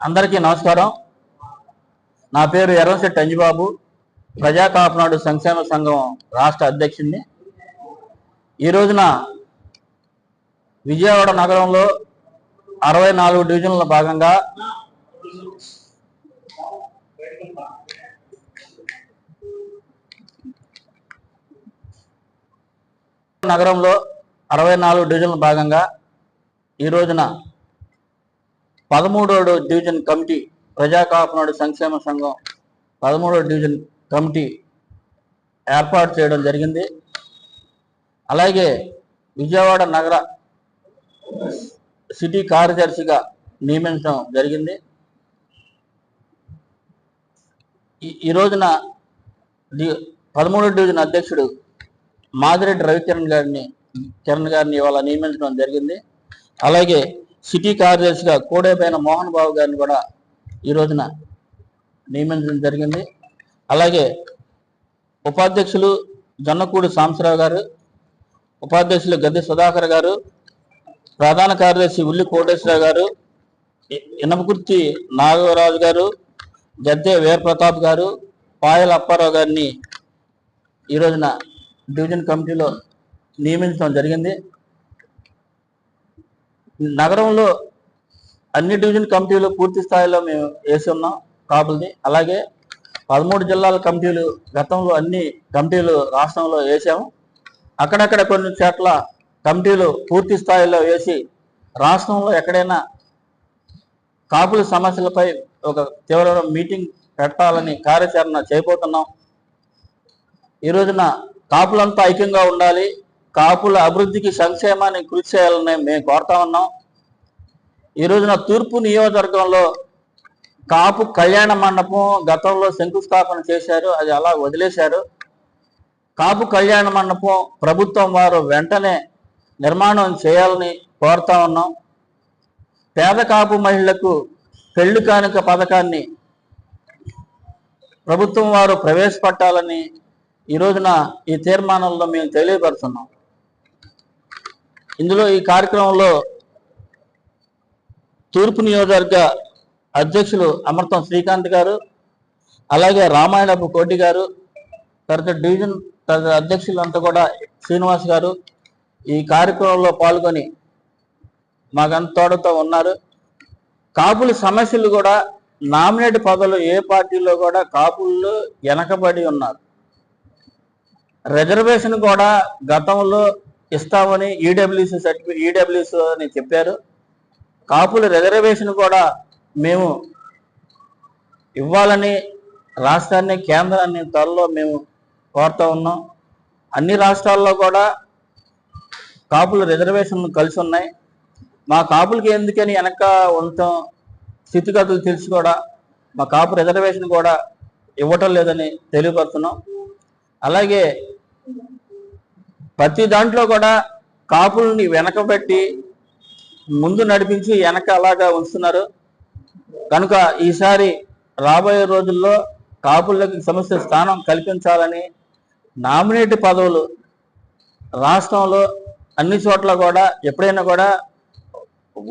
అందరికీ నమస్కారం. నా పేరు ఎర్రశెట్టి అంజిబాబు ప్రజా కాపునాడు సంక్షేమ సంఘం రాష్ట్ర అధ్యక్షుడిని. ఈ రోజున విజయవాడ నగరంలో అరవై నాలుగు డివిజన్ల భాగంగా నగరంలో అరవై నాలుగు డివిజన్ల భాగంగా ఈ రోజున పదమూడో డివిజన్ కమిటీ ప్రజా కాపునాడు సంక్షేమ సంఘం పదమూడవ డివిజన్ కమిటీ ఏర్పాటు చేయడం జరిగింది. అలాగే విజయవాడ నగర సిటీ కార్యదర్శిగా నియమించడం జరిగింది. ఈ ఈ రోజున డి- డివిజన్ అధ్యక్షుడు మాదిరెడ్డి రవికిరణ్ గారిని కిరణ్ గారిని ఇవాళ నియమించడం జరిగింది. అలాగే సిటీ కార్యదర్శిగా కోడేపైన మోహన్ బాబు గారిని కూడా ఈ రోజున నియమించడం జరిగింది. అలాగే ఉపాధ్యక్షులు జొన్నకూడి సాంబశివరావు గారు ఉపాధ్యక్షులు గద్దె సుధాకర్ గారు ప్రధాన కార్యదర్శి ఉల్లి కోటేశ్వరరావు గారు ఇనపకుర్తి నాగరాజు గారు గద్దె వీరప్రతాప్ గారు పాయల అప్పారావు గారిని ఈ రోజున డివిజన్ కమిటీలో నియమించడం జరిగింది. నగరంలో అన్ని డివిజన్ కమిటీలు పూర్తి స్థాయిలో మేము వేసి ఉన్నాం కాపులది అలాగే పదమూడు జిల్లాల కమిటీలు గతంలో అన్ని కమిటీలు రాష్ట్రంలో వేసాము. అక్కడక్కడ కొన్ని చోట్ల కమిటీలు పూర్తి స్థాయిలో వేసి రాష్ట్రంలో ఎక్కడైనా కాపుల సమస్యలపై ఒక తీవ్రమైన మీటింగ్ పెట్టాలని కార్యాచరణ చేయబోతున్నాం ఈ రోజున కాపులంతా ఐక్యంగా ఉండాలి. కాపుల అభివృద్ధికి సంక్షేమాన్ని కృషి చేయాలని మేము కోరుతా ఉన్నాం. ఈ రోజున తూర్పు నియోజకవర్గంలో కాపు కళ్యాణ మండపం గతంలో శంకుస్థాపన చేశారు అది అలా వదిలేశారు. కాపు కళ్యాణ మండపం ప్రభుత్వం వారు వెంటనే నిర్మాణం చేయాలని కోరుతా ఉన్నాం. పేద కాపు మహిళలకు పెళ్ళి కానుక పథకాన్ని ప్రభుత్వం వారు ప్రవేశపెట్టాలని ఈ రోజున ఈ తీర్మానంలో మేము తెలియపరుస్తున్నాం. ఇందులో ఈ కార్యక్రమంలో తూర్పు నియోజకవర్గ అధ్యక్షులు అమర్తం శ్రీకాంత్ గారు అలాగే రామాయణపు కోటి గారు తర్వాత డివిజన్ తర్వాత అధ్యక్షులంతా కూడా శ్రీనివాస్ గారు ఈ కార్యక్రమంలో పాల్గొని మాకంత తోడతో ఉన్నారు. కాపుల సమస్యలు కూడా నామినేట్ పదవులు ఏ పార్టీలో కూడా కాపుల్లో వెనకబడి ఉన్నారు. రిజర్వేషన్ కూడా గతంలో ఇస్తామని ఈడబ్ల్యూసి సర్టిఫికేట్ ఈడబ్ల్యూసి అని చెప్పారు. కాపుల రిజర్వేషన్ కూడా మేము ఇవ్వాలని రాష్ట్రాన్ని కేంద్రాన్ని త్వరలో మేము కోరుతూ ఉన్నాం. అన్ని రాష్ట్రాల్లో కూడా కాపుల రిజర్వేషన్లు కలిసి ఉన్నాయి. మా కాపులకి ఎందుకని వెనక ఉండటం స్థితిగతులు తెలిసి కూడా మా కాపు రిజర్వేషన్ కూడా ఇవ్వటం లేదని తెలియపరుస్తున్నాం అలాగే ప్రతి దాంట్లో కూడా కాపుల్ని వెనకబెట్టి ముందు నడిపించి వెనక అలాగా ఉంచుతున్నారు. కనుక ఈసారి రాబోయే రోజుల్లో కాపులకి సమస్య స్థానం కల్పించాలని నామినేట్ పదవులు రాష్ట్రంలో అన్ని చోట్ల కూడా ఎప్పుడైనా కూడా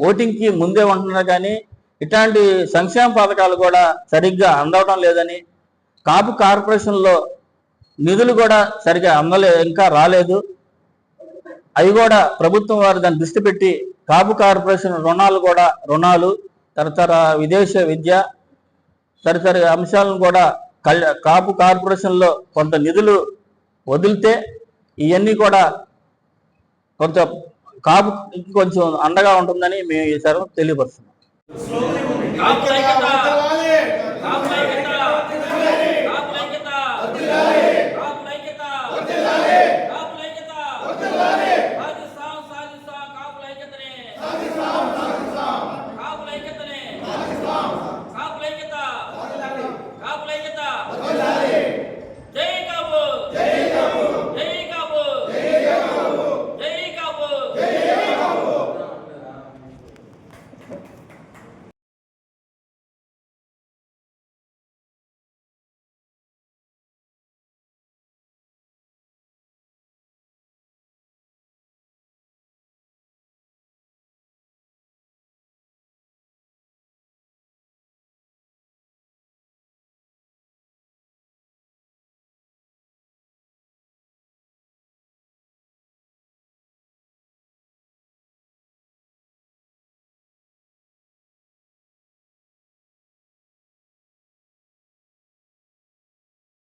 ఓటింగ్కి ముందే ఉంటున్నారు కానీ ఇట్లాంటి సంక్షేమ పథకాలు కూడా సరిగ్గా అందవడం లేదని కాపు కార్పొరేషన్లో నిధులు కూడా సరిగ్గా అందలే ఇంకా రాలేదు. అవి కూడా ప్రభుత్వం వారు దాన్ని దృష్టి పెట్టి కాపు కార్పొరేషన్ రుణాలు కూడా రుణాలు తదితర విదేశ విద్య తదితర అంశాలను కూడా కల్ కాపు కార్పొరేషన్లో కొంత నిధులు వదిలితే ఇవన్నీ కూడా కొంత కాపు కొంచెం అండగా ఉంటుందని మేము ఈసారి తెలియపరుస్తున్నాం.